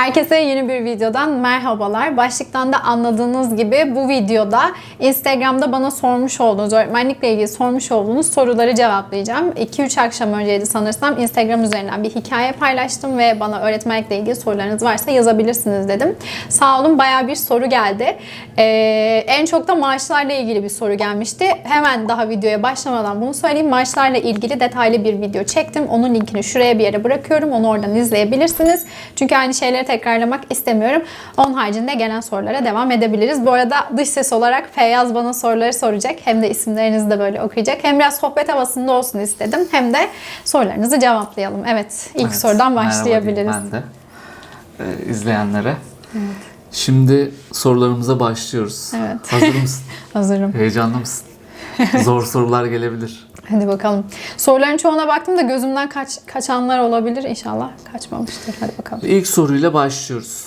Herkese yeni bir videodan merhabalar. Başlıktan da anladığınız gibi bu videoda Instagram'da bana sormuş olduğunuz, öğretmenlikle ilgili sormuş olduğunuz soruları cevaplayacağım. 2-3 akşam önceydi sanırsam Instagram üzerinden bir hikaye paylaştım ve bana öğretmenlikle ilgili sorularınız varsa yazabilirsiniz dedim. Sağ olun bayağı bir soru geldi. Ee, en çok da maaşlarla ilgili bir soru gelmişti. Hemen daha videoya başlamadan bunu söyleyeyim. Maaşlarla ilgili detaylı bir video çektim. Onun linkini şuraya bir yere bırakıyorum. Onu oradan izleyebilirsiniz. Çünkü aynı şeyleri tekrarlamak istemiyorum. Onun haricinde gelen sorulara devam edebiliriz. Bu arada dış ses olarak Feyyaz bana soruları soracak. Hem de isimlerinizi de böyle okuyacak. Hem biraz sohbet havasında olsun istedim. Hem de sorularınızı cevaplayalım. Evet, ilk Evet, sorudan merhaba başlayabiliriz. diyeyim Ben de e, izleyenlere. Şimdi sorularımıza başlıyoruz. Evet. Hazır mısın? Hazırım. Heyecanlı mısın? Zor sorular gelebilir. Hadi bakalım. Soruların çoğuna baktım da gözümden kaç, kaçanlar olabilir. İnşallah kaçmamıştır. Hadi bakalım. İlk soruyla başlıyoruz.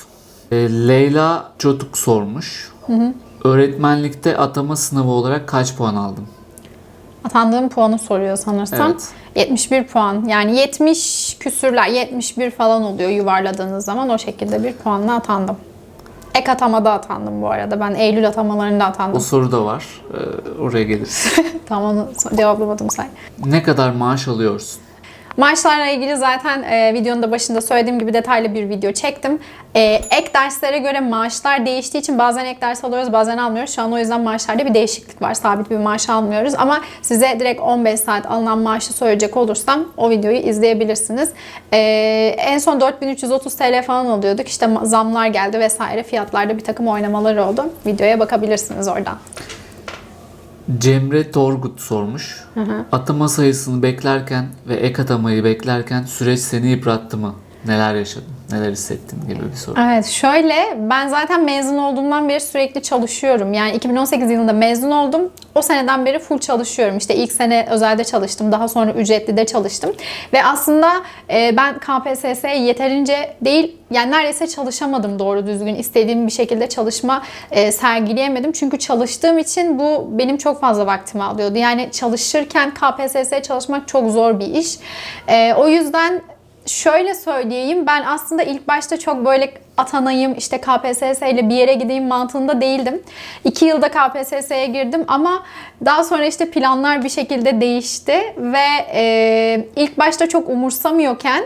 E, Leyla Çotuk sormuş. Öğretmenlikte atama sınavı olarak kaç puan aldın? Atandığım puanı soruyor sanırsam. Evet. 71 puan. Yani 70 küsürler, 71 falan oluyor yuvarladığınız zaman o şekilde bir puanla atandım. Ek atamada atandım bu arada. Ben Eylül atamalarında O atandım. soru da var. E, oraya geliriz. Tamam onu cevaplamadım say. ne kadar maaş alıyorsun? Maaşlarla ilgili zaten e, videonun da başında söylediğim gibi detaylı bir video çektim. E, ek derslere göre maaşlar değiştiği için bazen ek ders alıyoruz bazen almıyoruz. Şu an o yüzden maaşlarda bir değişiklik var. Sabit bir maaş almıyoruz. Ama size direkt 15 saat alınan maaşı söyleyecek olursam o videoyu izleyebilirsiniz. E, en son 4330 TL falan alıyorduk. İşte zamlar geldi vesaire. Fiyatlarda bir takım oynamalar oldu. Videoya bakabilirsiniz oradan. Cemre Torgut sormuş. Atama sayısını beklerken ve ek atamayı beklerken süreç seni yıprattı mı? Neler yaşadın? Neler hissettin gibi bir soru. Evet şöyle ben zaten mezun olduğumdan beri sürekli çalışıyorum. Yani 2018 yılında mezun oldum. O seneden beri full çalışıyorum. İşte ilk sene özelde çalıştım. Daha sonra ücretli de çalıştım. Ve aslında e, ben KPSS'ye yeterince değil yani neredeyse çalışamadım doğru düzgün. istediğim bir şekilde çalışma e, sergileyemedim. Çünkü çalıştığım için bu benim çok fazla vaktimi alıyordu. Yani çalışırken KPSS'ye çalışmak çok zor bir iş. E, o yüzden Şöyle söyleyeyim ben aslında ilk başta çok böyle atanayım işte KPSS ile bir yere gideyim mantığında değildim. İki yılda KPSS'ye girdim ama daha sonra işte planlar bir şekilde değişti ve e, ilk başta çok umursamıyorken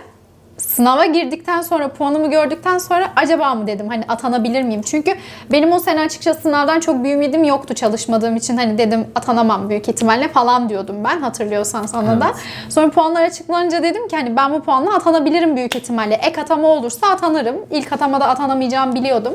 sınava girdikten sonra puanımı gördükten sonra acaba mı dedim hani atanabilir miyim? Çünkü benim o sene açıkçası sınavdan çok bir ümidim yoktu çalışmadığım için hani dedim atanamam büyük ihtimalle falan diyordum ben hatırlıyorsan sana da. Evet. Sonra puanlar açıklanınca dedim ki hani ben bu puanla atanabilirim büyük ihtimalle. Ek atama olursa atanırım. İlk atamada atanamayacağımı biliyordum.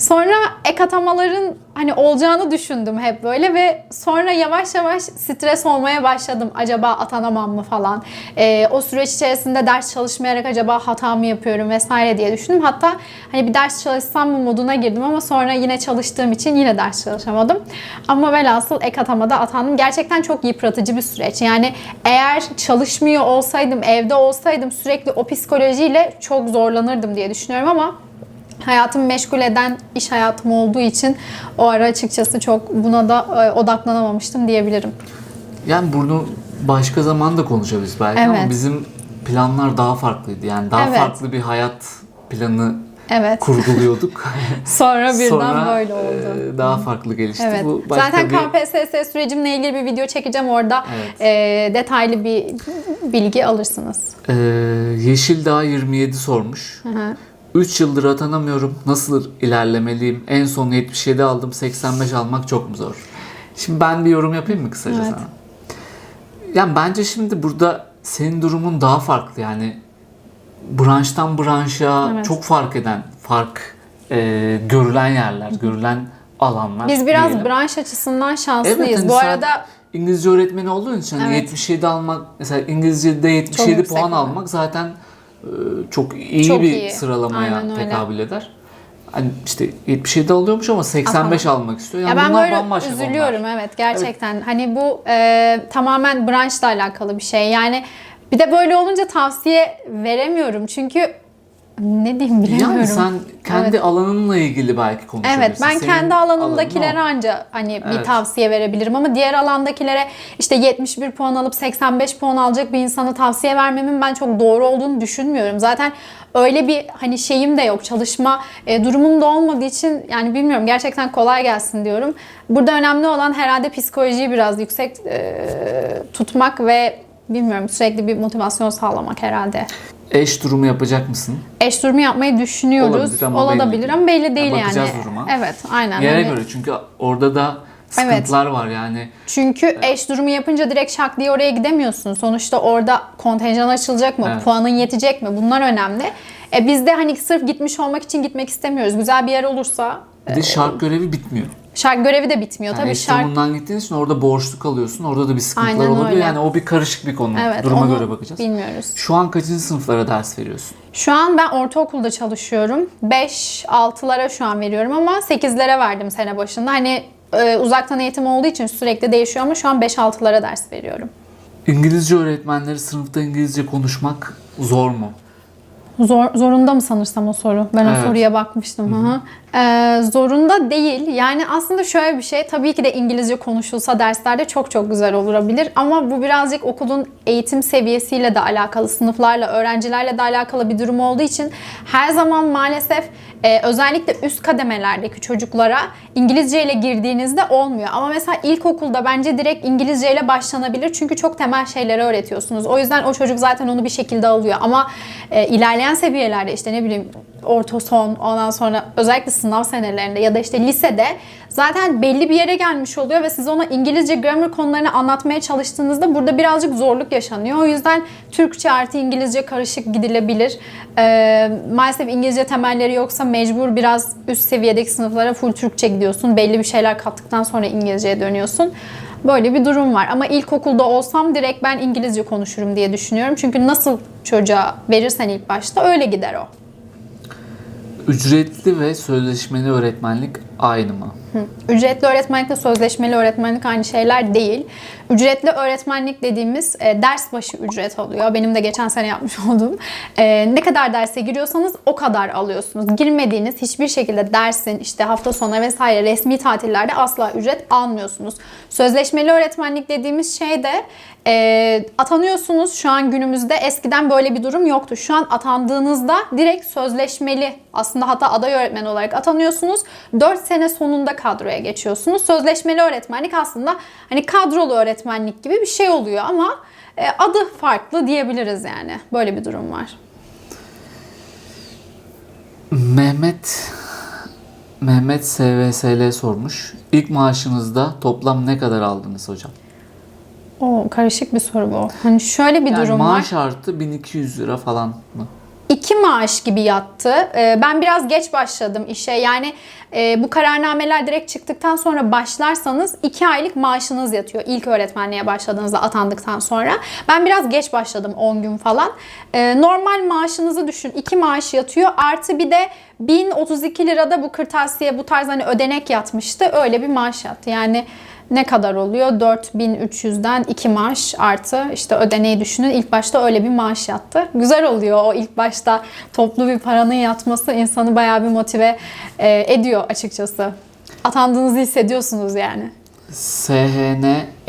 Sonra ek atamaların hani olacağını düşündüm hep böyle ve sonra yavaş yavaş stres olmaya başladım. Acaba atanamam mı falan. Ee, o süreç içerisinde ders çalışmayarak acaba hata mı yapıyorum vesaire diye düşündüm. Hatta hani bir ders çalışsam mı moduna girdim ama sonra yine çalıştığım için yine ders çalışamadım. Ama velhasıl ek atamada atandım. Gerçekten çok yıpratıcı bir süreç. Yani eğer çalışmıyor olsaydım, evde olsaydım sürekli o psikolojiyle çok zorlanırdım diye düşünüyorum ama hayatımı meşgul eden iş hayatım olduğu için o ara açıkçası çok buna da e, odaklanamamıştım diyebilirim. Yani bunu başka zaman da konuşabiliriz belki Evet. ama bizim planlar daha farklıydı. Yani daha Evet. farklı bir hayat planı Evet. kurguluyorduk. Sonra birden Sonra böyle oldu. e, daha farklı gelişti. Evet. Bu Zaten bir... KPSS sürecimle ilgili bir video çekeceğim orada. Evet. e, detaylı bir bilgi alırsınız. Ee, Yeşildağ 27 sormuş. Hı hı. 3 yıldır atanamıyorum. Nasıl ilerlemeliyim? En son 77 aldım. 85 almak çok mu zor? Şimdi ben bir yorum yapayım mı kısaca Evet. sana? Yani bence şimdi burada senin durumun daha farklı. Yani branştan branşa Evet. çok fark eden, fark e, görülen yerler, görülen alanlar. Biz biraz diyelim. branş açısından şanslıyız. Evet, hani Bu arada İngilizce öğretmeni olduğun için hani Evet. 77 almak mesela İngilizce'de 77 yüksek puan almak zaten çok iyi Çok bir iyi. sıralamaya Aynen öyle. tekabül eder. Hani işte 77 alıyormuş ama 85 almak istiyor. Yani Ya ben bunlar böyle bambaşka üzülüyorum konular. evet gerçekten. Hani bu e, tamamen branşla alakalı bir şey. Yani bir de böyle olunca tavsiye veremiyorum. Çünkü ne diyeyim bilemiyorum. Yani sen kendi alanınla ilgili belki konuşabilirsin. Evet ben Senin kendi alanın alanımdakilere o. anca hani bir Evet. tavsiye verebilirim ama diğer alandakilere işte 71 puan alıp 85 puan alacak bir insana tavsiye vermemin ben çok doğru olduğunu düşünmüyorum. Zaten öyle bir hani şeyim de yok çalışma e, durumum da olmadığı için yani bilmiyorum gerçekten kolay gelsin diyorum. Burada önemli olan herhalde psikolojiyi biraz yüksek e, tutmak ve bilmiyorum sürekli bir motivasyon sağlamak herhalde. Eş durumu yapacak mısın? Eş durumu yapmayı düşünüyoruz. Olabilir ama Olabilir değil. ama belli değil yani. bakacağız duruma. Evet, aynen. Yere Hani- göre çünkü orada da sıkıntılar var yani. Çünkü eş durumu yapınca direkt şak diye oraya gidemiyorsun. Sonuçta orada kontenjan açılacak mı? Evet. Puanın yetecek mi? Bunlar önemli. E biz de hani sırf gitmiş olmak için gitmek istemiyoruz. Güzel bir yer olursa Bir de şark görevi bitmiyor. Şark görevi de bitmiyor. Yani Tabii eş şark durumundan gittiğin için orada boşluk alıyorsun. Orada da bir sıkıntılar Aynen olabiliyor. öyle. Yani o bir karışık bir konu. evet Duruma göre bakacağız. bilmiyoruz. Şu an kaçıncı sınıflara ders veriyorsun? Şu an ben ortaokulda çalışıyorum. 5-6'lara şu an veriyorum ama 8'lere verdim sene başında. Hani e, uzaktan eğitim olduğu için sürekli değişiyor ama şu an 5-6'lara ders veriyorum. İngilizce öğretmenleri sınıfta İngilizce konuşmak zor mu? Zor, zorunda mı sanırsam o soru? Ben Evet. o soruya bakmıştım. Hı hı. Ee, zorunda değil. Yani aslında şöyle bir şey. Tabii ki de İngilizce konuşulsa derslerde çok çok güzel olabilir. Ama bu birazcık okulun eğitim seviyesiyle de alakalı, sınıflarla, öğrencilerle de alakalı bir durum olduğu için her zaman maalesef e, özellikle üst kademelerdeki çocuklara İngilizce ile girdiğinizde olmuyor. Ama mesela ilkokulda bence direkt İngilizce ile başlanabilir. Çünkü çok temel şeyleri öğretiyorsunuz. O yüzden o çocuk zaten onu bir şekilde alıyor. Ama e, ilerleyen seviyelerde işte ne bileyim orta son ondan sonra özellikle sınav senelerinde ya da işte lisede zaten belli bir yere gelmiş oluyor ve siz ona İngilizce grammar konularını anlatmaya çalıştığınızda burada birazcık zorluk yaşanıyor. O yüzden Türkçe artı İngilizce karışık gidilebilir. Ee, maalesef İngilizce temelleri yoksa mecbur biraz üst seviyedeki sınıflara full Türkçe gidiyorsun. Belli bir şeyler kattıktan sonra İngilizceye dönüyorsun. Böyle bir durum var. Ama ilkokulda olsam direkt ben İngilizce konuşurum diye düşünüyorum. Çünkü nasıl çocuğa verirsen ilk başta öyle gider o. Ücretli ve sözleşmeli öğretmenlik aynı mı? Ücretli öğretmenlikle sözleşmeli öğretmenlik aynı şeyler değil. Ücretli öğretmenlik dediğimiz e, ders başı ücret oluyor. Benim de geçen sene yapmış olduğum. E, ne kadar derse giriyorsanız o kadar alıyorsunuz. Girmediğiniz hiçbir şekilde dersin işte hafta sonu vesaire resmi tatillerde asla ücret almıyorsunuz. Sözleşmeli öğretmenlik dediğimiz şey de e, atanıyorsunuz şu an günümüzde. Eskiden böyle bir durum yoktu. Şu an atandığınızda direkt sözleşmeli aslında hatta aday öğretmen olarak atanıyorsunuz. 4 sene sonunda kadroya geçiyorsunuz. Sözleşmeli öğretmenlik aslında hani kadrolu öğretmenlik gibi bir şey oluyor ama e, adı farklı diyebiliriz yani. Böyle bir durum var. Mehmet Mehmet SVSL sormuş. İlk maaşınızda toplam ne kadar aldınız hocam? O karışık bir soru bu. Hani şöyle bir Yani durum var. maaş artı 1200 lira falan mı? İki maaş gibi yattı. Ee, Ben biraz geç başladım işe. Yani e, bu kararnameler direkt çıktıktan sonra başlarsanız iki aylık maaşınız yatıyor. İlk öğretmenliğe başladığınızda atandıktan sonra. Ben biraz geç başladım 10 gün falan. Ee, Normal maaşınızı düşün. iki maaş yatıyor. Artı bir de 1032 lirada bu kırtasiye bu tarz hani ödenek yatmıştı. Öyle bir maaş yattı. Yani ne kadar oluyor? 4300'den 2 maaş artı işte ödeneği düşünün. İlk başta öyle bir maaş yattı. Güzel oluyor o ilk başta toplu bir paranın yatması insanı bayağı bir motive e, ediyor açıkçası. Atandığınızı hissediyorsunuz yani. SHN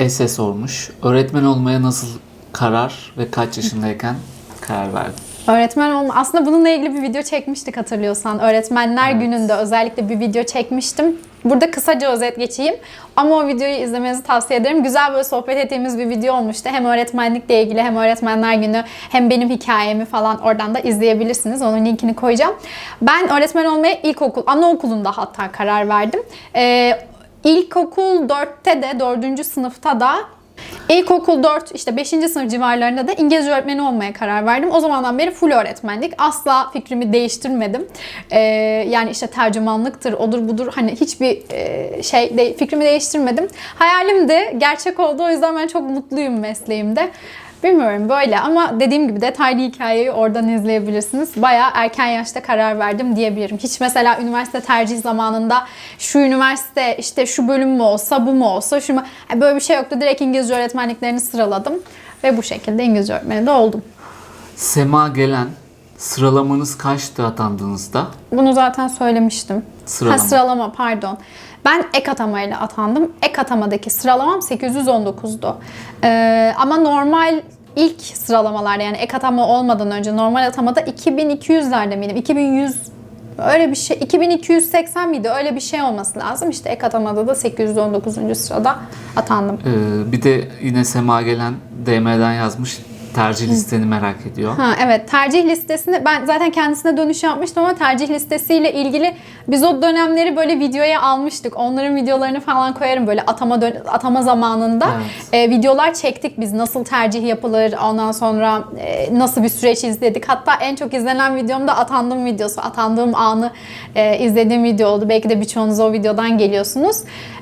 S sormuş. Öğretmen olmaya nasıl karar ve kaç yaşındayken karar verdin? Öğretmen olma. Aslında bununla ilgili bir video çekmiştik hatırlıyorsan. Öğretmenler Evet. gününde özellikle bir video çekmiştim. Burada kısaca özet geçeyim. Ama o videoyu izlemenizi tavsiye ederim. Güzel böyle sohbet ettiğimiz bir video olmuştu. Hem öğretmenlikle ilgili hem öğretmenler günü hem benim hikayemi falan oradan da izleyebilirsiniz. Onun linkini koyacağım. Ben öğretmen olmaya ilkokul, anaokulunda hatta karar verdim. Ee, ilkokul 4'te de 4. sınıfta da İlkokul 4 işte 5. sınıf civarlarında da İngilizce öğretmeni olmaya karar verdim. O zamandan beri full öğretmenlik. Asla fikrimi değiştirmedim. Ee, yani işte tercümanlıktır, odur budur hani hiçbir e, şey de, fikrimi değiştirmedim. Hayalim de gerçek oldu. O yüzden ben çok mutluyum mesleğimde. Bilmiyorum böyle ama dediğim gibi detaylı hikayeyi oradan izleyebilirsiniz. Bayağı erken yaşta karar verdim diyebilirim. Hiç mesela üniversite tercih zamanında şu üniversite işte şu bölüm mü olsa bu mu olsa şu mu Yani böyle bir şey yoktu. Direkt İngilizce öğretmenliklerini sıraladım ve bu şekilde İngilizce öğretmeni de oldum. Sema Gelen Sıralamanız kaçtı atandığınızda? Bunu zaten söylemiştim. Sıralama. Ha, sıralama pardon. Ben ek atamayla atandım. Ek atamadaki sıralamam 819'du. Ee, ama normal ilk sıralamalarda yani ek atama olmadan önce normal atamada 2200'lerde miydim? 2100 öyle bir şey 2280 miydi? Öyle bir şey olması lazım. İşte ek atamada da 819. sırada atandım. Ee, bir de yine Sema gelen DM'den yazmış. Tercih listeni merak ediyor. Ha evet tercih listesini ben zaten kendisine dönüş yapmıştım ama tercih listesiyle ilgili biz o dönemleri böyle videoya almıştık. Onların videolarını falan koyarım böyle atama atama zamanında Evet. e, videolar çektik biz nasıl tercih yapılır ondan sonra e, nasıl bir süreç izledik. Hatta en çok izlenen videom da atandım videosu. Atandığım anı e, izlediğim video oldu. Belki de birçoğunuz o videodan geliyorsunuz.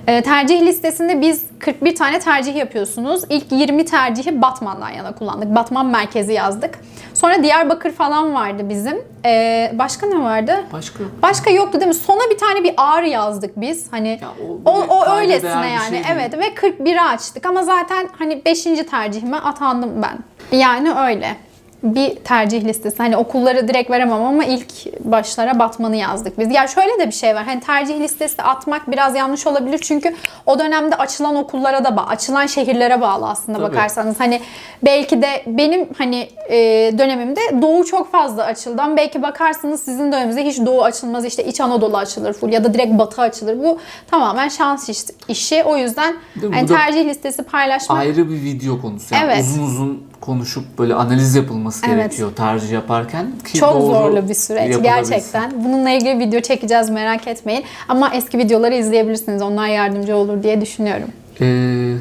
E, tercih listesinde biz 41 tane tercih yapıyorsunuz. İlk 20 tercihi Batman'dan yana kullandık. Batman merkezi yazdık. Sonra Diyarbakır falan vardı bizim. E, başka ne vardı? Başka yok. Başka yoktu değil mi? Sona bir tane bir ağrı yazdık biz. Hani Ya o, o o, öylesine yani. şey evet ve 41'i açtık ama zaten hani 5. tercihime atandım ben. Yani öyle. Bir tercih listesi. Hani okulları direkt veremem ama ilk başlara Batman'ı yazdık biz. Ya şöyle de bir şey var. Hani tercih listesi atmak biraz yanlış olabilir. Çünkü o dönemde açılan okullara da bağlı, açılan şehirlere bağlı aslında Tabii. bakarsanız. Hani belki de benim hani e, dönemimde Doğu çok fazla açıldı ama belki bakarsınız sizin döneminizde hiç Doğu açılmaz. İşte İç Anadolu açılır full ya da direkt Batı açılır. Bu tamamen şans iş- işi. O yüzden hani tercih listesi paylaşmak Ayrı bir video konusu. Yani Evet. uzun uzun konuşup böyle analiz yapılması Evet. gerekiyor tercih yaparken. Ki çok zorlu bir süreç gerçekten. Bununla ilgili video çekeceğiz merak etmeyin. Ama eski videoları izleyebilirsiniz. Onlar yardımcı olur diye düşünüyorum. Ee,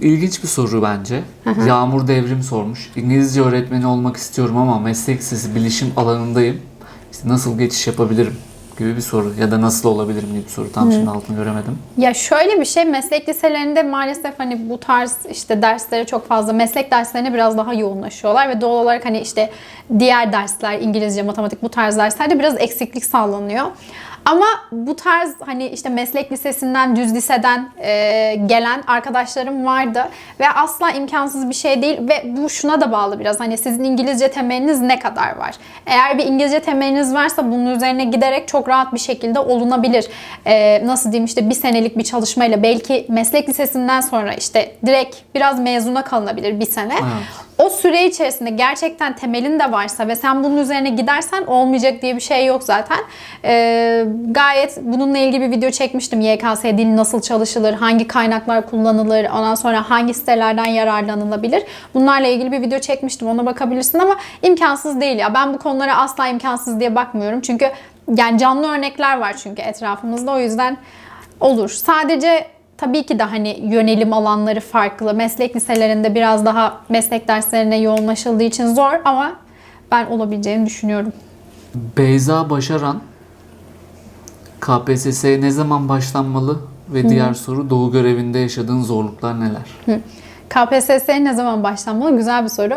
ilginç bir soru bence. Yağmur Devrim sormuş. İngilizce öğretmeni olmak istiyorum ama meslek lisesi bilişim alanındayım. İşte nasıl geçiş yapabilirim gibi bir soru ya da nasıl olabilirim gibi bir soru. Tam şimdi altını göremedim. Ya şöyle bir şey meslek liselerinde maalesef hani bu tarz işte derslere çok fazla meslek derslerine biraz daha yoğunlaşıyorlar ve doğal olarak hani işte diğer dersler İngilizce, matematik bu tarz derslerde biraz eksiklik sağlanıyor. Ama bu tarz hani işte meslek lisesinden, düz liseden e, gelen arkadaşlarım vardı ve asla imkansız bir şey değil ve bu şuna da bağlı biraz hani sizin İngilizce temeliniz ne kadar var? Eğer bir İngilizce temeliniz varsa bunun üzerine giderek çok rahat bir şekilde olunabilir. E, nasıl diyeyim işte bir senelik bir çalışmayla belki meslek lisesinden sonra işte direkt biraz mezuna kalınabilir bir sene. Evet. O süre içerisinde gerçekten temelin de varsa ve sen bunun üzerine gidersen olmayacak diye bir şey yok zaten. Ee, gayet bununla ilgili bir video çekmiştim. YKS dil nasıl çalışılır, hangi kaynaklar kullanılır, ondan sonra hangi sitelerden yararlanılabilir. Bunlarla ilgili bir video çekmiştim. Ona bakabilirsin ama imkansız değil ya. Ben bu konulara asla imkansız diye bakmıyorum. Çünkü yani canlı örnekler var çünkü etrafımızda. O yüzden olur. Sadece tabii ki de hani yönelim alanları farklı. Meslek liselerinde biraz daha meslek derslerine yoğunlaşıldığı için zor ama ben olabileceğini düşünüyorum. Beyza Başaran KPSS'ye ne zaman başlanmalı ve diğer soru doğu görevinde yaşadığın zorluklar neler? KPSS'ye ne zaman başlanmalı? Güzel bir soru.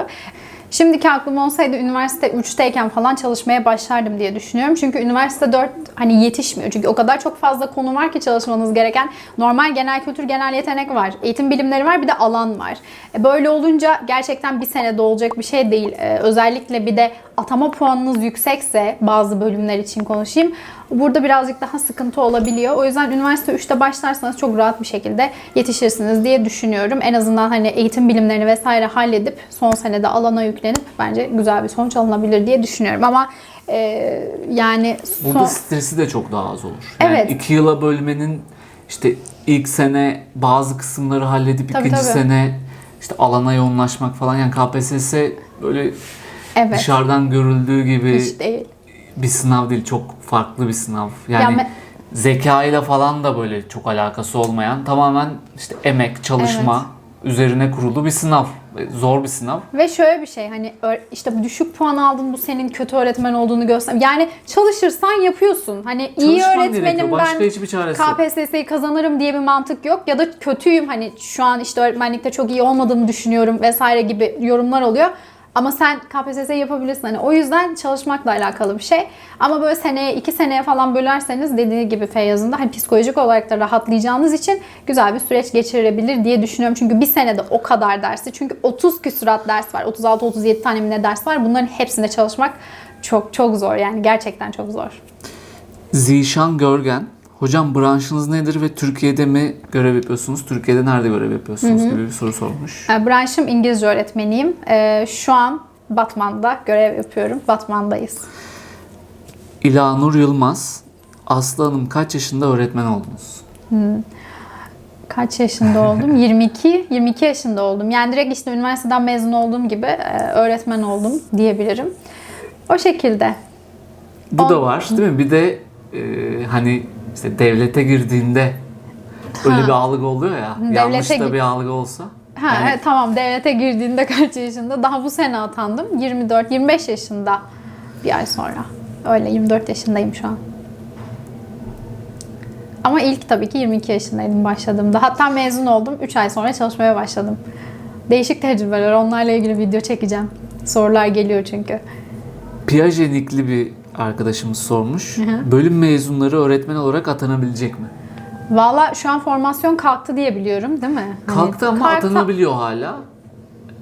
Şimdiki aklım olsaydı üniversite 3'teyken falan çalışmaya başlardım diye düşünüyorum. Çünkü üniversite 4 hani yetişmiyor. Çünkü o kadar çok fazla konu var ki çalışmanız gereken. Normal genel kültür, genel yetenek var. Eğitim bilimleri var bir de alan var. E, Böyle olunca gerçekten bir senede olacak bir şey değil. E, Özellikle bir de atama puanınız yüksekse bazı bölümler için konuşayım. Burada birazcık daha sıkıntı olabiliyor. O yüzden üniversite 3'te başlarsanız çok rahat bir şekilde yetişirsiniz diye düşünüyorum. En azından hani eğitim bilimlerini vesaire halledip son senede alana yüklenip bence güzel bir sonuç alınabilir diye düşünüyorum. Ama e, yani son... Burada stresi de çok daha az olur. Yani Evet. iki yıla bölmenin işte ilk sene bazı kısımları halledip Tabii, ikinci tabii. sene işte alana yoğunlaşmak falan. Yani KPSS böyle Evet. dışarıdan görüldüğü gibi Hiç değil. Bir sınav değil. Çok farklı bir sınav. Yani Ya me- zekayla falan da böyle çok alakası olmayan tamamen işte emek, çalışma üzerine kurulu bir sınav. Zor bir sınav. Ve şöyle bir şey hani işte düşük puan aldın bu senin kötü öğretmen olduğunu göster. Yani çalışırsan yapıyorsun. Hani iyi Çalışman öğretmenim gerekiyor. Başka ben. KPSS'yi kazanırım diye bir mantık yok. Ya da kötüyüm hani şu an işte öğretmenlikte çok iyi olmadığımı düşünüyorum vesaire gibi yorumlar oluyor. Ama sen KPSS yapabilirsin. Hani o yüzden çalışmakla alakalı bir şey. Ama böyle seneye, iki seneye falan bölerseniz dediği gibi Feyyaz'ın da hani psikolojik olarak da rahatlayacağınız için güzel bir süreç geçirebilir diye düşünüyorum. Çünkü bir senede o kadar dersi. Çünkü 30 küsurat ders var. 36-37 tane mi ne ders var. Bunların hepsinde çalışmak çok çok zor yani gerçekten çok zor. Zişan Görgen. Hocam branşınız nedir ve Türkiye'de mi görev yapıyorsunuz? Türkiye'de nerede görev yapıyorsunuz gibi bir soru sormuş. E, Branşım İngilizce öğretmeniyim. E, Şu an Batman'da görev yapıyorum. Batman'dayız. İlhanur Yılmaz. Aslı Hanım kaç yaşında öğretmen oldunuz? Kaç yaşında oldum? 22. 22 yaşında oldum. Yani direkt işte üniversiteden mezun olduğum gibi e, öğretmen oldum diyebilirim. O şekilde. Bu da On- var değil mi? Bir de e, hani işte devlete girdiğinde öyle Ha. bir algı oluyor ya. Devlete yanlış da bir algı olsa. Ha, Yani- evet, tamam devlete girdiğinde kaç yaşında? Daha bu sene atandım. 24-25 yaşında bir ay sonra. Öyle 24 yaşındayım şu an. Ama ilk tabii ki 22 yaşındaydım başladığımda. Hatta mezun oldum. 3 ay sonra çalışmaya başladım. Değişik tecrübeler. Onlarla ilgili video çekeceğim. Sorular geliyor çünkü. Piaget'likli bir arkadaşımız sormuş. hı. Bölüm mezunları öğretmen olarak atanabilecek mi? Valla şu an formasyon kalktı diye biliyorum değil mi? Hani Kalktı ama kalk- atanabiliyor hala.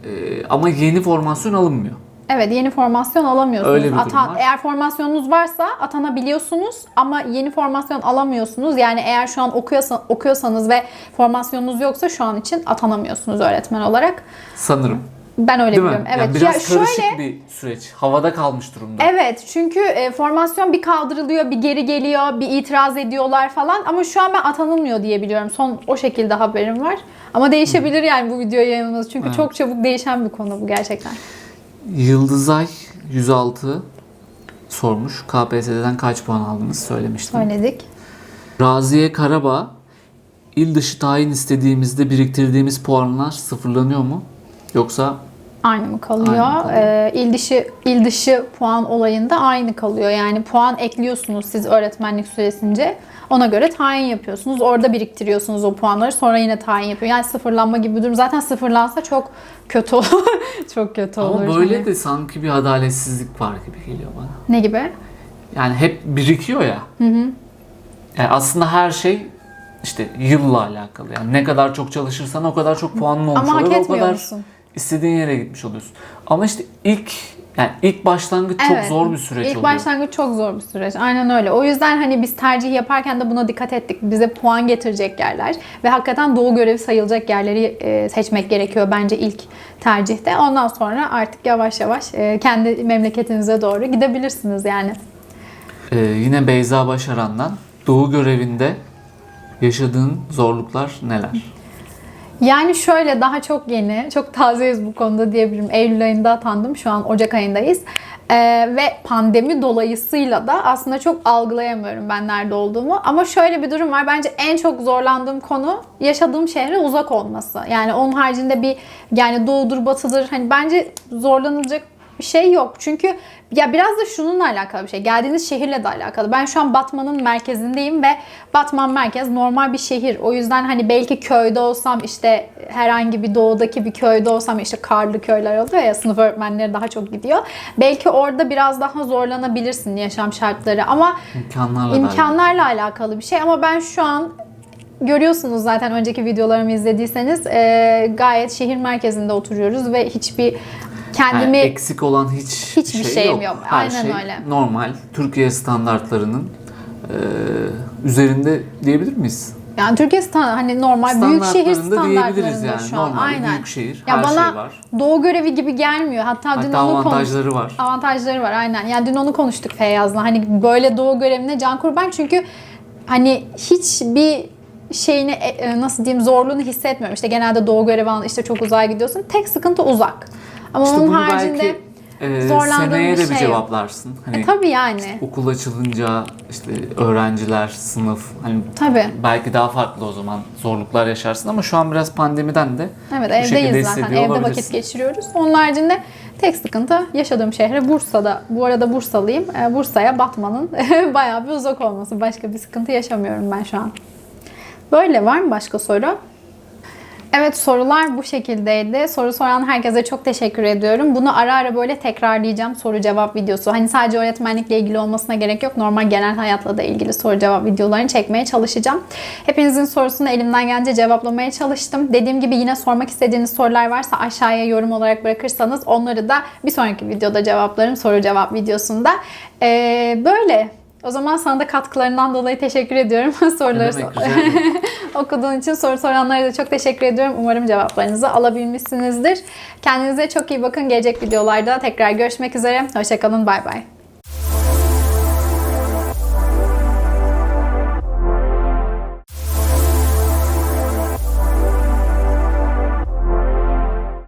E, ama yeni formasyon alınmıyor. Evet yeni formasyon alamıyorsunuz. Öyle bir Atan- var. Eğer formasyonunuz varsa atanabiliyorsunuz ama yeni formasyon alamıyorsunuz. Yani eğer şu an okuyorsa, okuyorsanız ve formasyonunuz yoksa şu an için atanamıyorsunuz öğretmen olarak. Sanırım. Ben öyle Değil mi? biliyorum. Yani Evet. biraz ya şöyle karışık bir süreç. Havada kalmış durumda. Evet çünkü e, formasyon bir kaldırılıyor, bir geri geliyor, bir itiraz ediyorlar falan ama şu an ben atanılmıyor diye biliyorum. Son o şekilde haberim var. Ama değişebilir yani bu video yayınımız çünkü Evet. çok çabuk değişen bir konu bu gerçekten. Yıldızay 106 sormuş. KPSS'den kaç puan aldınız söylemiştim. Söyledik. Raziye Karabağ il dışı tayin istediğimizde biriktirdiğimiz puanlar sıfırlanıyor mu? Yoksa Aynı mı kalıyor? Aynı kalıyor. Ee, il dışı il dışı puan olayında aynı kalıyor. Yani puan ekliyorsunuz siz öğretmenlik süresince. Ona göre tayin yapıyorsunuz. Orada biriktiriyorsunuz o puanları. Sonra yine tayin yapıyor. Yani sıfırlanma gibi bir durum. Zaten sıfırlansa çok kötü olur. çok kötü olur. ama böyle Hani. de sanki bir adaletsizlik var gibi geliyor bana. Ne gibi? Yani hep birikiyor ya. Yani aslında her şey işte yılla alakalı. Yani ne kadar çok çalışırsan o kadar çok puanın olmuş Ama hak oluyor. ve O etmiyor kadar musun? İstediğin yere gitmiş oluyorsun. Ama işte ilk yani ilk başlangıç çok Evet. zor bir süreç İlk oluyor. başlangıç çok zor bir süreç. Aynen öyle. O yüzden hani biz tercih yaparken de buna dikkat ettik. Bize puan getirecek yerler ve hakikaten doğu görevi sayılacak yerleri e, seçmek gerekiyor bence ilk tercihte. Ondan sonra artık yavaş yavaş e, kendi memleketinize doğru gidebilirsiniz yani. Ee, yine Beyza Başaran'dan Doğu görevinde yaşadığın zorluklar neler? Yani şöyle daha çok yeni, çok tazeyiz bu konuda diyebilirim. Eylül ayında atandım, şu an Ocak ayındayız. Ee, ve pandemi dolayısıyla da aslında çok algılayamıyorum ben nerede olduğumu. Ama şöyle bir durum var. Bence en çok zorlandığım konu yaşadığım şehre uzak olması. Yani onun haricinde bir yani doğudur batıdır hani bence zorlanılacak bir şey yok. Çünkü ya biraz da şununla alakalı bir şey. Geldiğiniz şehirle de alakalı. Ben şu an Batman'ın merkezindeyim ve Batman merkez normal bir şehir. O yüzden hani belki köyde olsam işte herhangi bir doğudaki bir köyde olsam işte karlı köyler oluyor ya sınıf öğretmenleri daha çok gidiyor. Belki orada biraz daha zorlanabilirsin yaşam şartları ama İmkanlarla imkanlarla alakalı bir şey ama ben şu an görüyorsunuz zaten önceki videolarımı izlediyseniz e, gayet şehir merkezinde oturuyoruz ve hiçbir kendimi Yani eksik olan hiç Hiçbir şey şeyim yok. yok. Her Aynen şey öyle. normal. Türkiye standartlarının e, üzerinde diyebilir miyiz? yani Türkiye stand hani normal büyük şehir Standartlarında yani. şu an Normal aynen. büyük şehir. Ya her bana şey var. doğu görevi gibi gelmiyor. Hatta, dün Hatta onu konuş- avantajları var. avantajları var aynen. Yani dün onu konuştuk Feyyaz'la. Hani böyle doğu görevine can kurban çünkü hani hiçbir şeyini e, e, nasıl diyeyim zorluğunu hissetmiyorum. İşte genelde doğu görevi işte çok uzağa gidiyorsun. Tek sıkıntı uzak. Ama İşte onun bunu haricinde belki e, seneye bir de bir şey yok. cevaplarsın. Hani e, tabii yani. okul açılınca işte öğrenciler, sınıf hani Tabii. belki daha farklı o zaman zorluklar yaşarsın ama şu an biraz pandemiden de Evet evdeyiz zaten. Evde vakit olabilirsin. geçiriyoruz. Onun haricinde tek sıkıntı yaşadığım şehre Bursa'da. Bu arada Bursalıyım. Ee, Bursa'ya Batman'ın bayağı bir uzak olması. Başka bir sıkıntı yaşamıyorum ben şu an. Böyle var mı başka soru? Evet sorular bu şekildeydi. Soru soran herkese çok teşekkür ediyorum. Bunu ara ara böyle tekrarlayacağım soru cevap videosu. Hani sadece öğretmenlikle ilgili olmasına gerek yok. Normal genel hayatla da ilgili soru cevap videolarını çekmeye çalışacağım. Hepinizin sorusunu elimden gelince cevaplamaya çalıştım. Dediğim gibi yine sormak istediğiniz sorular varsa aşağıya yorum olarak bırakırsanız onları da bir sonraki videoda cevaplarım soru cevap videosunda. Ee, böyle. O zaman sana da katkılarından dolayı teşekkür ediyorum. Soruları güzel. okuduğun için soru soranlara da çok teşekkür ediyorum. Umarım cevaplarınızı alabilmişsinizdir. Kendinize çok iyi bakın. Gelecek videolarda tekrar görüşmek üzere. Hoşçakalın. Bay bay.